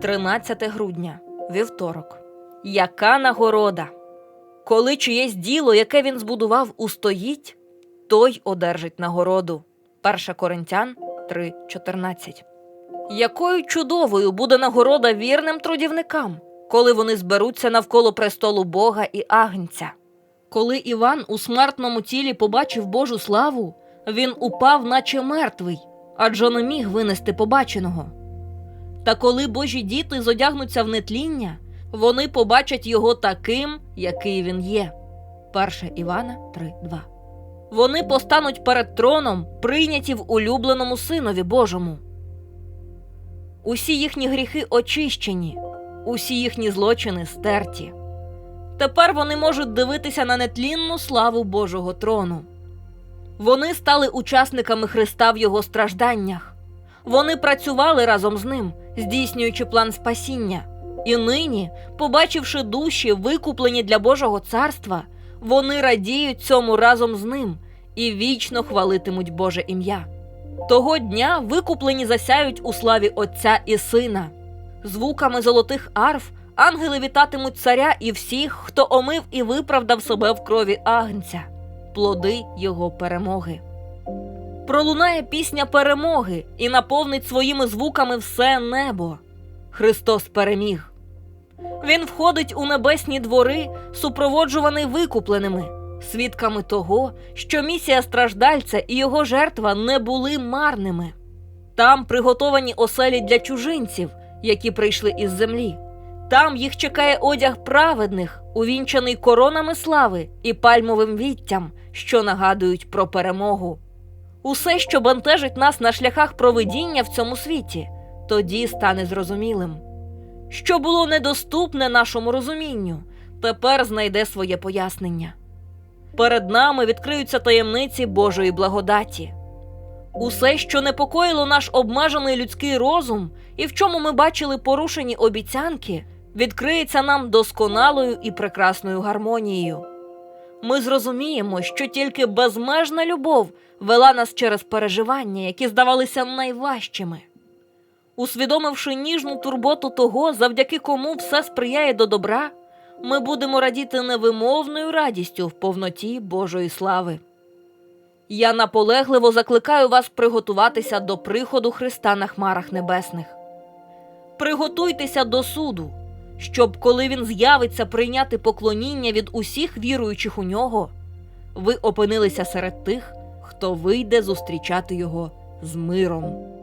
13 грудня, вівторок. Яка нагорода? Коли чиєсь діло, яке він збудував, устоїть, той одержить нагороду. 1 Коринтян 3.14. Якою чудовою буде нагорода вірним трудівникам, коли вони зберуться навколо престолу Бога і Агнця. Коли Іван у смертному тілі побачив Божу славу, він упав, наче мертвий, адже не міг винести побаченого. Та коли Божі діти зодягнуться в нетління, вони побачать його таким, який він є. 1 Івана 3.2 Вони постануть перед троном, прийняті в улюбленому Синові Божому. Усі їхні гріхи очищені, усі їхні злочини стерті. Тепер вони можуть дивитися на нетлінну славу Божого трону. Вони стали учасниками Христа в його стражданнях. Вони працювали разом з ним, здійснюючи план спасіння. І нині, побачивши душі, викуплені для Божого царства, вони радіють цьому разом з ним і вічно хвалитимуть Боже ім'я. Того дня викуплені засяють у славі Отця і Сина. Звуками золотих арф ангели вітатимуть царя і всіх, хто омив і виправдав себе в крові агнця, плоди його перемоги. Пролунає пісня перемоги і наповнить своїми звуками все небо. Христос переміг. Він входить у небесні двори, супроводжуваний викупленими, свідками того, що місія страждальця і його жертва не були марними. Там приготовані оселі для чужинців, які прийшли із землі. Там їх чекає одяг праведних, увінчаний коронами слави і пальмовим віттям, що нагадують про перемогу. Усе, що бентежить нас на шляхах провидіння в цьому світі, тоді стане зрозумілим. Що було недоступне нашому розумінню, тепер знайде своє пояснення. Перед нами відкриються таємниці Божої благодаті. Усе, що непокоїло наш обмежений людський розум, і в чому ми бачили порушені обіцянки, відкриється нам досконалою і прекрасною гармонією. Ми зрозуміємо, що тільки безмежна любов вела нас через переживання, які здавалися найважчими. Усвідомивши ніжну турботу того, завдяки кому все сприяє до добра, ми будемо радіти невимовною радістю в повноті Божої слави. Я наполегливо закликаю вас приготуватися до приходу Христа на хмарах небесних. Приготуйтеся до суду, щоб, коли він з'явиться прийняти поклоніння від усіх віруючих у нього, ви опинилися серед тих, хто вийде зустрічати його з миром.